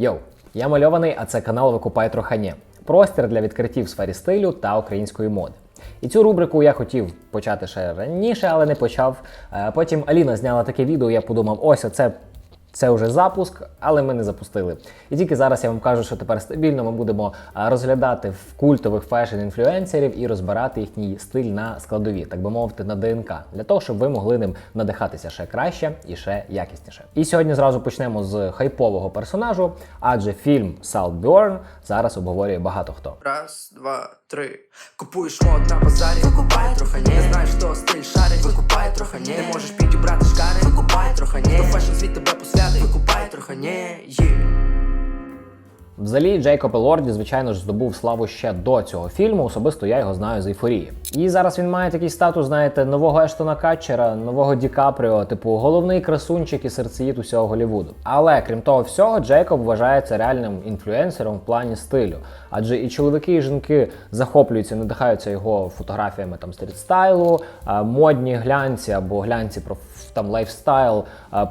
Йоу, я мальований, а це канал Викупай Трохані. Простір для відкриттів в сфері стилю та української моди. І цю рубрику я хотів почати ще раніше, але не почав. Е, Потім Аліна зняла таке відео, я подумав, ось оце. Це вже запуск, але ми не запустили. І тільки зараз я вам кажу, що тепер стабільно ми будемо розглядати в культових фешн-інфлюенсерів і розбирати їхній стиль на складові, так би мовити, на ДНК, для того, щоб ви могли ним надихатися ще краще і ще якісніше. І сьогодні зразу почнемо з хайпового персонажу, адже фільм Saltburn зараз обговорює багато хто. Раз, два, три. Купуєш мод на базарі, викупай трохи ні. Не знаєш, що стиль шарить, викупай трохи ні. Не можеш підібрати шкари, викупай трохи ні. То фешн світ тебе посвятить, викупай трохи не, Є. Взагалі, Джейкоб Елорді, звичайно ж, здобув славу ще до цього фільму. Особисто я його знаю з ейфорії. І зараз він має такий статус, знаєте, нового Ештона Катчера, нового Ді Капріо, типу головний красунчик і серцеїд усього Голлівуду. Але крім того всього, Джейкоб вважається реальним інфлюенсером в плані стилю. Адже і чоловіки, і жінки захоплюються, надихаються його фотографіями там стрітстайлу, модні глянці або глянці про там лайфстайл,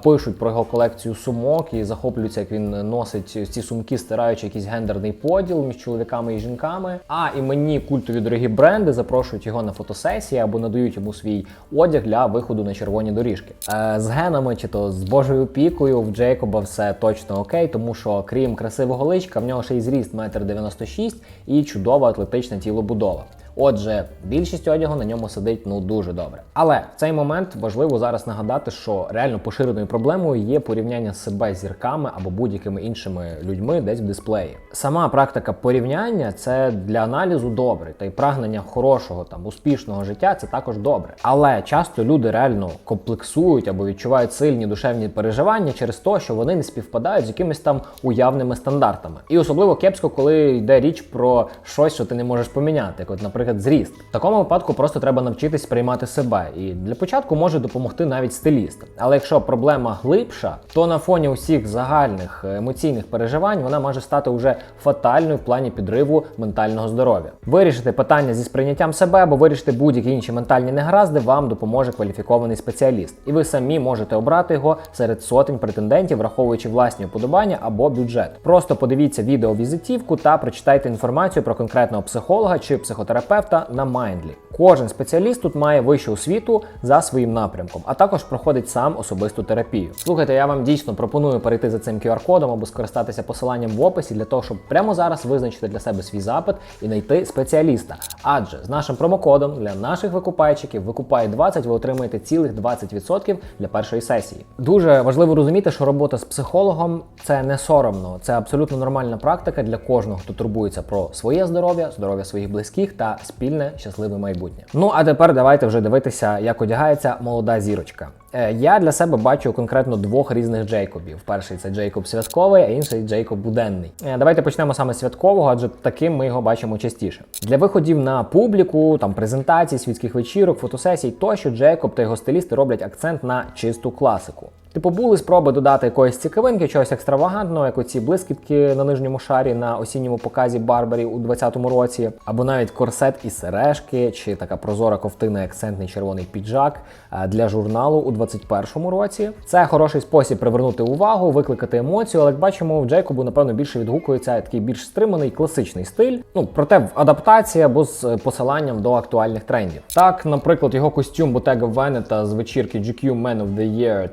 пишуть про його колекцію сумок і захоплюються, як він носить ці сумки, стираючи якийсь гендерний поділ між чоловіками і жінками. А іменні культові дорогі бренди запрошують його на фотосесії або надають йому свій одяг для виходу на червоні доріжки. Е, з генами чи то з Божою опікою в Джейкоба все точно окей, тому що крім красивого личка, в нього ще й зріст 1,96 м і чудова атлетична тілобудова. Отже, більшість одягу на ньому сидить ну дуже добре. Але в цей момент важливо зараз нагадати, що реально поширеною проблемою є порівняння себе з зірками або будь-якими іншими людьми десь в дисплеї. Сама практика порівняння це для аналізу добре, та й прагнення хорошого там успішного життя це також добре. Але часто люди реально комплексують або відчувають сильні душевні переживання через те, що вони не співпадають з якимись там уявними стандартами. І особливо кепсько, коли йде річ про щось, що ти не можеш поміняти, як от, наприклад, зріст. В такому випадку просто треба навчитись приймати себе. І для початку може допомогти навіть стиліст. Але якщо проблема глибша, то на фоні усіх загальних емоційних переживань вона може стати уже фатальною в плані підриву ментального здоров'я. Вирішити питання зі сприйняттям себе або вирішити будь-які інші ментальні негаразди вам допоможе кваліфікований спеціаліст, і ви самі можете обрати його серед сотень претендентів, враховуючи власні вподобання або бюджет. Просто подивіться відео візитівку та прочитайте інформацію про конкретного психолога чи психотерапевта на Mindly. Кожен спеціаліст тут має вищу освіту за своїм напрямком, а також проходить сам особисту терапію. Слухайте, я вам дійсно пропоную перейти за цим QR-кодом або скористатися посиланням в описі для того, щоб прямо зараз визначити для себе свій запит і знайти спеціаліста. Адже з нашим промокодом для наших викупайчиків викупай 20 ви отримаєте цілих 20% для першої сесії. Дуже важливо розуміти, що робота з психологом це не соромно, це абсолютно нормальна практика для кожного, хто турбується про своє здоров'я, здоров'я своїх близьких та спільне щасливе майбутнє. Ну а тепер давайте вже дивитися, як одягається молода зірочка. Е, Я для себе бачу конкретно двох різних Джейкобів. Перший це Джейкоб святковий, а інший Джейкоб буденний. Е, Давайте почнемо саме з святкового, адже таким ми його бачимо частіше. Для виходів на публіку, там презентацій, світських вечірок, фотосесій, тощо Джейкоб та його стилісти роблять акцент на чисту класику. Типу були спроби додати якоїсь цікавинки, чогось екстравагантного, як оці блискітки на нижньому шарі на осінньому показі Барбарі у 20-му році, або навіть корсет і сережки, чи така прозора ковтина, акцентний червоний піджак е, для журналу у 21-му році. Це хороший спосіб привернути увагу, викликати емоцію, але як бачимо, в Джейкобу, напевно, більше відгукується такий більш стриманий класичний стиль. Ну, проте в адаптації або з посиланням до актуальних трендів. Так, наприклад, його костюм Bottega Veneta з вечірки GQ Man of the Year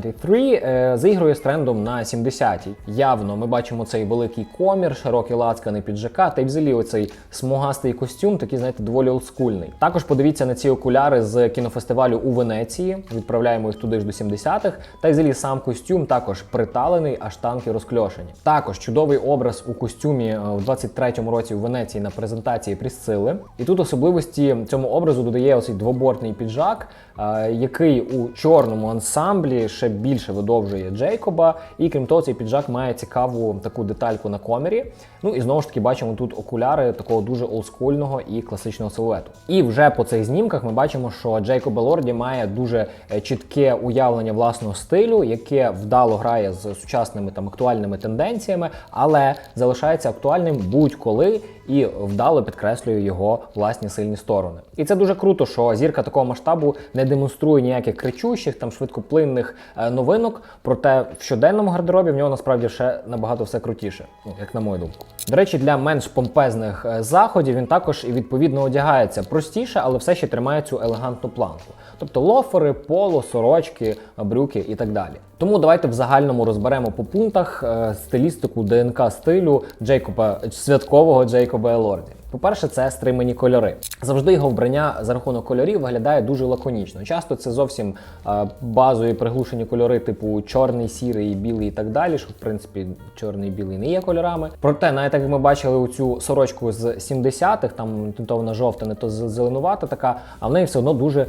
2023 е, заігрує з трендом на 70-й. Явно ми бачимо цей великий комір, широкі лацкани піджака, та й взагалі оцей смугастий костюм, такий, знаєте, доволі олдскульний. Також подивіться на ці окуляри з кінофестивалю у Венеції. Відправляємо їх туди ж до 70-х. Та й взагалі сам костюм також приталений, аж танки розкльошені. Також чудовий образ у костюмі е, в 23-му році у Венеції на презентації Прісцили. І тут особливості цьому образу додає оцей двобортний піджак, е, який у чорному ансамблі ще більше видовжує Джейкоба. І крім того, цей піджак має цікаву таку детальку на комірі. Ну і знову ж таки бачимо тут окуляри такого дуже олдскульного і класичного силуету. І вже по цих знімках ми бачимо, що Джейкоб Елорді має дуже е, чітке уявлення власного стилю, яке вдало грає з сучасними там актуальними тенденціями, але залишається актуальним будь-коли і вдало підкреслює його власні сильні сторони. І це дуже круто, що зірка такого масштабу не демонструє ніяких кричущих, там швидкоплинних е, новинок, проте в щоденному гардеробі в нього насправді ще набагато все крутіше, ну як на мою думку. До речі, для менш помпезних е, заходів він також і відповідно одягається простіше, але все ще тримає цю елегантну планку. Тобто лофери, поло, сорочки, брюки і так далі. Тому давайте в загальному розберемо по пунктах е, стилістику ДНК стилю Джейкоба святкового Джейкоба Елорді. По-перше, це стримані кольори. Завжди його вбрання за рахунок кольорів виглядає дуже лаконічно. Часто це зовсім е, базові приглушені кольори, типу чорний, сірий, білий і так далі. Що в принципі чорний і білий не є кольорами. Проте, навіть як ми бачили у цю сорочку з 70-х, там тинтована жовта, не то зеленувата така, а в неї все одно дуже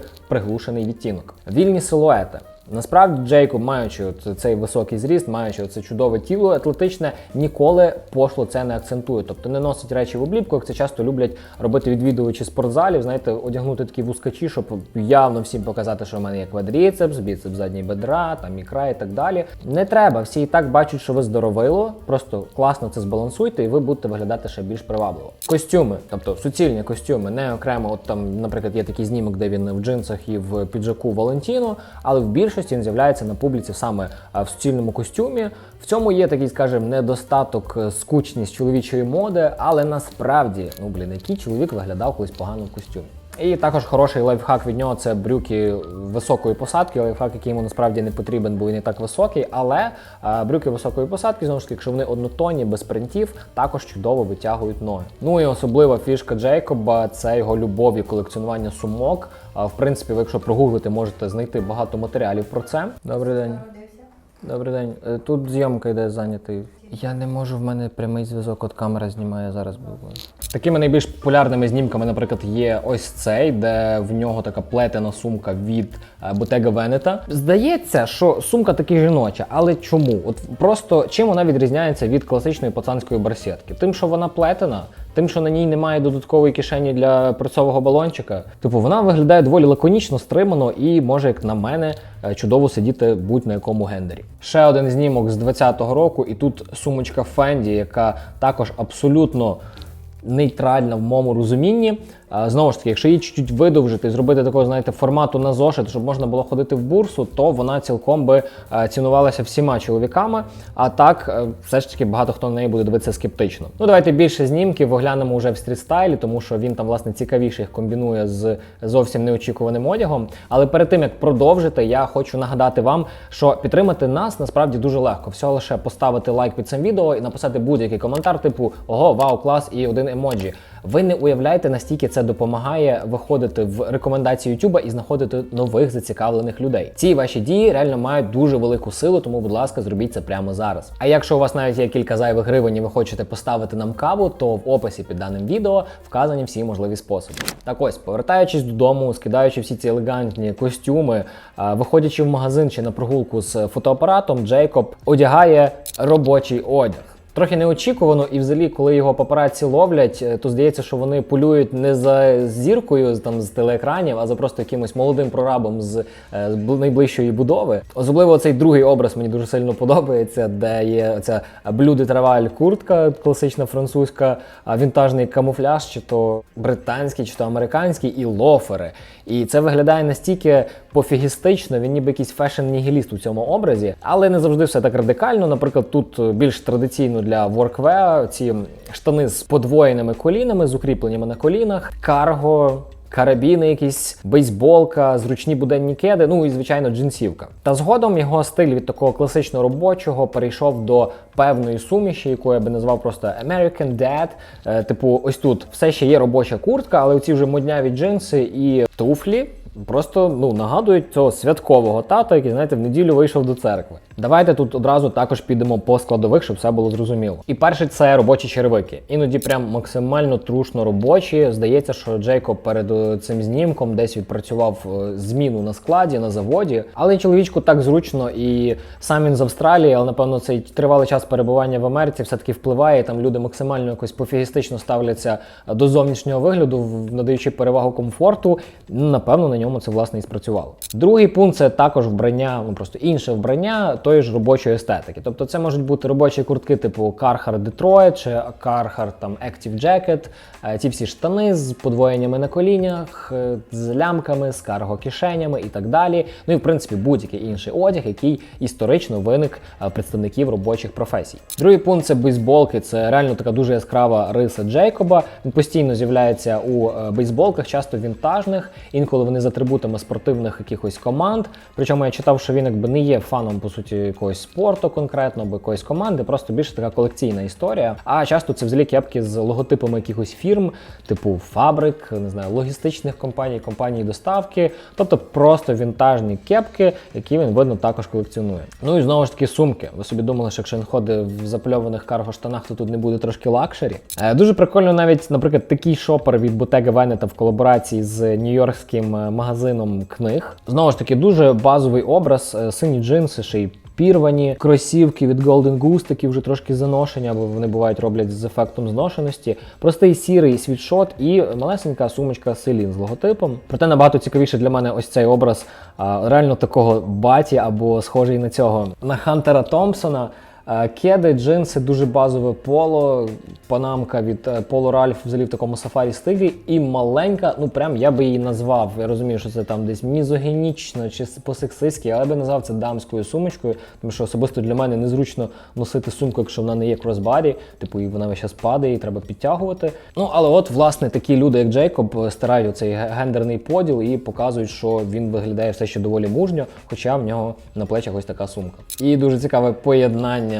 приглушений відтінок. Вільні силуети. Насправді Джейкоб, маючи от цей високий зріст, маючи це чудове тіло атлетичне, ніколи пошло це не акцентує. Тобто не носить речі в обліпку, як це часто люблять робити відвідувачі спортзалів. Знаєте, одягнути такі вузкачі, щоб явно всім показати, що в мене є квадріцепс, біцепс задній бедра, там ікра і так далі. Не треба. Всі і так бачать, що ви здоровило. Просто класно це збалансуйте, і ви будете виглядати ще більш привабливо. Костюми, тобто суцільні костюми, не окремо. От там, наприклад, є такий знімок, де він в джинсах і в піджаку Валентіно, але в більшості він з'являється на публіці саме в суцільному костюмі. В цьому є такий, скажімо, недостаток, е, скучність чоловічої моди, але насправді, ну блін, який чоловік виглядав колись погано в костюмі. І також хороший лайфхак від нього це брюки високої посадки. Лайфхак, який йому насправді не потрібен, бо він не так високий. Але а, брюки високої посадки, знову ж таки, якщо вони однотонні, без принтів, також чудово витягують ноги. Ну і особлива фішка Джейкоба це його любов і колекціонування сумок. А, в принципі, ви якщо прогуглите, можете знайти багато матеріалів про це. Добрий день. Добрий день. Е, Тут зйомка йде зайнятий. Я не можу, в мене прямий зв'язок, от камера знімає зараз. буде. Такими найбільш популярними знімками, наприклад, є ось цей, де в нього така плетена сумка від е, Bottega Veneta. Здається, що сумка таки жіноча, але чому? От просто чим вона відрізняється від класичної пацанської барсетки? Тим, що вона плетена. Тим, що на ній немає додаткової кишені для працового балончика, типу вона виглядає доволі лаконічно, стримано і може, як на мене, е, чудово сидіти будь-на якому гендері. Ще один знімок з 20-го року, і тут сумочка Fendi, яка також абсолютно нейтральна в моєму розумінні. Знову ж таки, якщо її чуть-чуть видовжити зробити такого, знаєте, формату на зошит, щоб можна було ходити в бурсу, то вона цілком би е, цінувалася всіма чоловіками. А так, е, все ж таки, багато хто на неї буде дивитися скептично. Ну, давайте більше знімків оглянемо вже в стрітстайлі, тому що він там, власне, цікавіше їх комбінує з зовсім неочікуваним одягом. Але перед тим як продовжити, я хочу нагадати вам, що підтримати нас насправді дуже легко. Всього лише поставити лайк під цим відео і написати будь-який коментар, типу Ого, вау, клас і один емоджі. Ви не уявляєте, настільки це допомагає виходити в рекомендації YouTube і знаходити нових зацікавлених людей. Ці ваші дії реально мають дуже велику силу, тому, будь ласка, зробіть це прямо зараз. А якщо у вас навіть є кілька зайвих гривень і ви хочете поставити нам каву, то в описі під даним відео вказані всі можливі способи. Так ось, повертаючись додому, скидаючи всі ці елегантні костюми, виходячи в магазин чи на прогулку з фотоапаратом, Джейкоб одягає робочий одяг. Трохи неочікувано, і взагалі, коли його папараці ловлять, е, то здається, що вони полюють не за зіркою там з телеекранів, а за просто якимось молодим прорабом з, е, найближчої будови. Особливо цей другий образ мені дуже сильно подобається, де є ця блюде траваль куртка, класична французька, а вінтажний камуфляж, чи то британський, чи то американський, і лофери. І це виглядає настільки пофігістично, він ніби якийсь фешн-нігіліст у цьому образі, але не завжди все так радикально. Наприклад, тут е, більш традиційно для workwear ці штани з подвоєними колінами, з укріпленнями на колінах, карго. Карабіни, якісь бейсболка, зручні буденні кеди, ну і звичайно джинсівка. Та згодом його стиль від такого класично робочого перейшов до певної суміші, яку я би назвав просто American Dad. Е, типу, ось тут все ще є робоча куртка, але оці вже модняві джинси і туфлі. Просто ну нагадують цього святкового тата, який знаєте в неділю вийшов до церкви. Давайте тут одразу також підемо по складових, щоб все було зрозуміло. І перше це робочі черевики. Іноді прям максимально трушно робочі. Здається, що Джейкоб перед е, цим знімком десь відпрацював е, зміну на складі, на заводі. Але чоловічку так зручно, і сам він з Австралії, але напевно цей тривалий час перебування в Америці все-таки впливає. і Там люди максимально якось пофігістично ставляться до зовнішнього вигляду, надаючи перевагу комфорту. Ну, Напевно, на ньому це власне і спрацювало. Другий пункт це також вбрання, ну просто інше вбрання тої ж робочої естетики. Тобто це можуть бути робочі куртки типу Carhartt Detroit чи Carhartt там Active Jacket, е, ці всі штани з подвоєннями на колінях, е, з лямками, з карго-кишенями і так далі. Ну і в принципі будь-який інший одяг, який історично виник е, представників робочих професій. Другий пункт це бейсболки. Це реально така дуже яскрава риса Джейкоба. Він постійно з'являється у бейсболках, часто вінтажних, інколи вони з атрибутами спортивних якихось команд. Причому я читав, що він якби не є фаном по суті якогось спорту конкретно або якоїсь команди, просто більше така колекційна історія. А часто це взагалі кепки з логотипами якихось фірм, типу фабрик, не знаю, логістичних компаній, компаній доставки, тобто просто вінтажні кепки, які він видно також колекціонує. Ну і знову ж таки сумки. Ви собі думали, що якщо він ходить в запльованих карго-штанах, то тут не буде трошки лакшері. Е, дуже прикольно навіть, наприклад, такий шопер від Bottega Veneta в колаборації з нью-йоркським е, магазином книг. Знову ж таки, дуже базовий образ, е, сині джинси, ще й Пірвані кросівки від Golden Goose, такі вже трошки заношені, або вони бувають роблять з ефектом зношеності. Простий сірий світшот і малесенька сумочка Селін з логотипом. Проте набагато цікавіше для мене ось цей образ а, реально такого баті або схожий на цього на Хантера Томпсона. Е, Кеди, джинси, дуже базове поло, панамка від е, Polo Ralph взагалі в такому сафарі стилі, і маленька, ну прям я би її назвав. Я розумію, що це там десь мізогенічно чи по-сексистськи, але я би назвав це дамською сумочкою, тому що особисто для мене незручно носити сумку, якщо вона не є кросбарі, типу і вона весь час падає, і треба підтягувати. Ну але от власне такі люди, як Джейкоб, стирають цей гендерний поділ і показують, що він виглядає все ще доволі мужньо, хоча в нього на плечах ось така сумка. І дуже цікаве поєднання,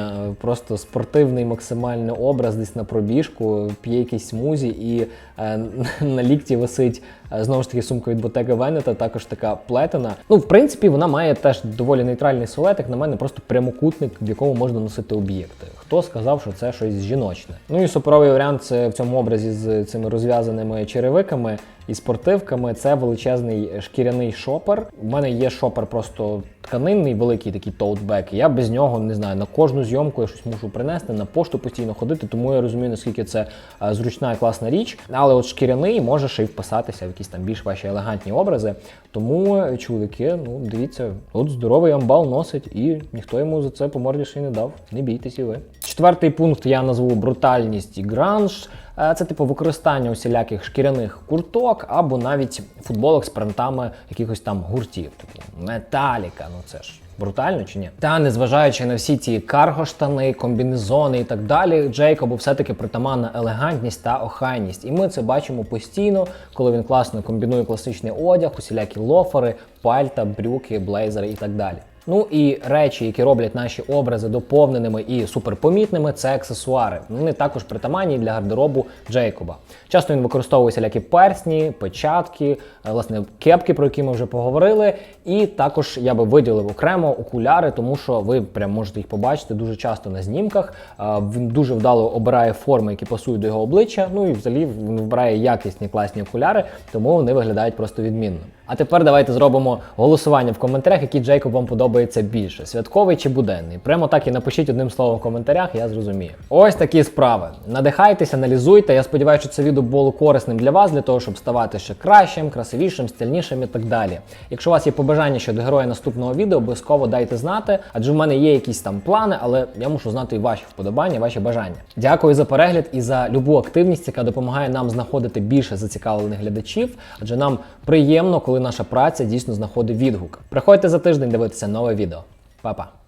просто спортивний максимальний образ, десь на пробіжку, п'є якийсь смузі, і е, на лікті висить е, знову ж таки сумка від Bottega Veneta, також така плетена. Ну, в принципі, вона має теж доволі нейтральний силует, як на мене, просто прямокутник, в якому можна носити об'єкти. Хто сказав, що це щось жіночне? Ну і суперовий варіант це в цьому образі з цими розв'язаними черевиками і спортивками. Це величезний шкіряний шопер. У мене є шопер просто тканинний, великий такий тоутбек. Я без нього не знаю на кожну зйомку я щось мушу принести, на пошту постійно ходити, тому я розумію, наскільки це е, зручна і класна річ. Але от шкіряний може ще й вписатися в якісь там більш ваші елегантні образи. Тому е, чоловіки, ну дивіться, от здоровий амбал носить, і ніхто йому за це по морді ще не дав. Не бійтесь і ви. Четвертий пункт я назву брутальність і гранж. Е, Це типу використання усіляких шкіряних курток або навіть футболок з принтами якихось там гуртів, типу металіка. Ну це ж брутально чи ні? Та незважаючи на всі ці карго-штани, комбінезони і так далі, Джейкобу все-таки притаманна елегантність та охайність. І ми це бачимо постійно, коли він класно комбінує класичний одяг, усілякі лофери, пальта, брюки, блейзери і так далі. Ну і речі, які роблять наші образи доповненими і суперпомітними, це аксесуари. Вони також притаманні для гардеробу Джейкоба. Часто він використовує всілякі персні, печатки, е, власне, кепки, про які ми вже поговорили. І також я би виділив окремо окуляри, тому що ви прям можете їх побачити дуже часто на знімках. Е, Він дуже вдало обирає форми, які пасують до його обличчя. Ну і взагалі він вибирає якісні класні окуляри, тому вони виглядають просто відмінно. А тепер давайте зробимо голосування в коментарях, який Джейкоб вам подобається більше: святковий чи буденний. Прямо так і напишіть одним словом в коментарях, я зрозумію. Ось такі справи. Надихайтеся, аналізуйте. Я сподіваюся, що це відео було корисним для вас, для того, щоб ставати ще кращим, красивішим, стильнішим і так далі. Якщо у вас є побажання щодо героя наступного відео, обов'язково дайте знати, адже в мене є якісь там плани, але я мушу знати і ваші вподобання, ваші бажання. Дякую за перегляд і за любу активність, яка допомагає нам знаходити більше зацікавлених глядачів, адже нам приємно, коли наша праця дійсно знаходить відгук. Приходьте за тиждень дивитися нове відео. Па-па!